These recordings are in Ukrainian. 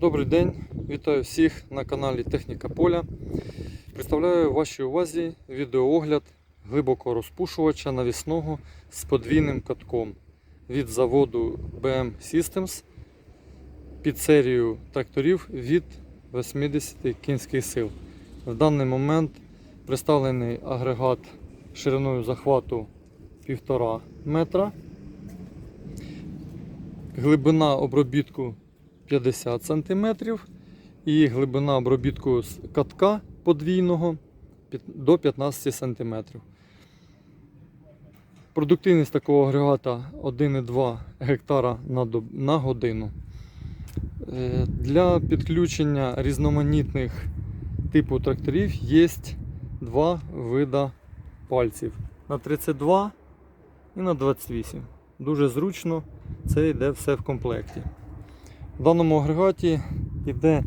Добрий день, вітаю всіх на каналі Техніка Поля. Представляю вашій увазі відеоогляд глибокого розпушувача навісного з подвійним катком від заводу BM Systems під серію тракторів від 80 кінських сил. В даний момент представлений агрегат шириною захвату 1,5 метра. Глибина обробітку 50 см і глибина обробітку катка подвійного до 15 см. Продуктивність такого агрегата 1,2 гектара на, годину. Е, Для підключення різноманітних типу тракторів є два вида пальців на 32 і на 28. Дуже зручно, це йде все в комплекті. В даному агрегаті йде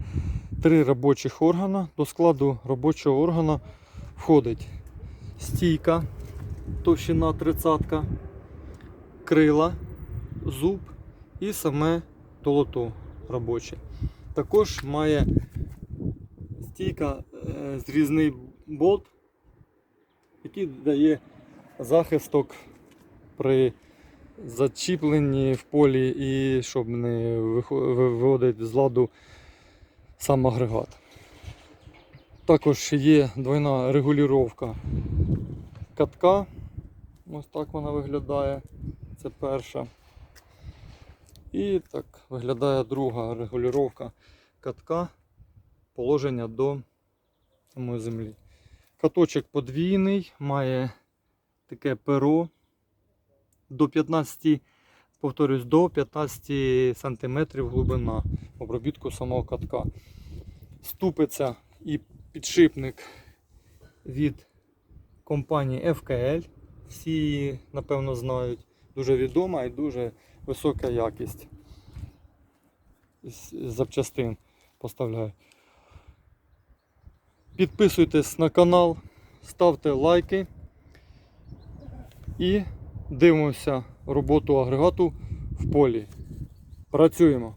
три робочих органа. До складу робочого органа входить стійка, товщина 30, крила, зуб і саме толото робоче. Також має стійка е, зрізний болт, який дає захисток при зачіплені в полі і щоб не виводити з ладу сам агрегат. Також є двойна регулювання катка. Ось так вона виглядає. Це перша. І так виглядає друга регулювання катка положення до самої землі. Каточок подвійний, має таке перо до 15, повторюсь, до 15 см глибина обробітку самого катка. Ступиця і підшипник від компанії FKL. Всі напевно, знають. Дуже відома і дуже висока якість запчастин поставляю. Підписуйтесь на канал, ставте лайки і дивимося роботу агрегату в полі. Працюємо.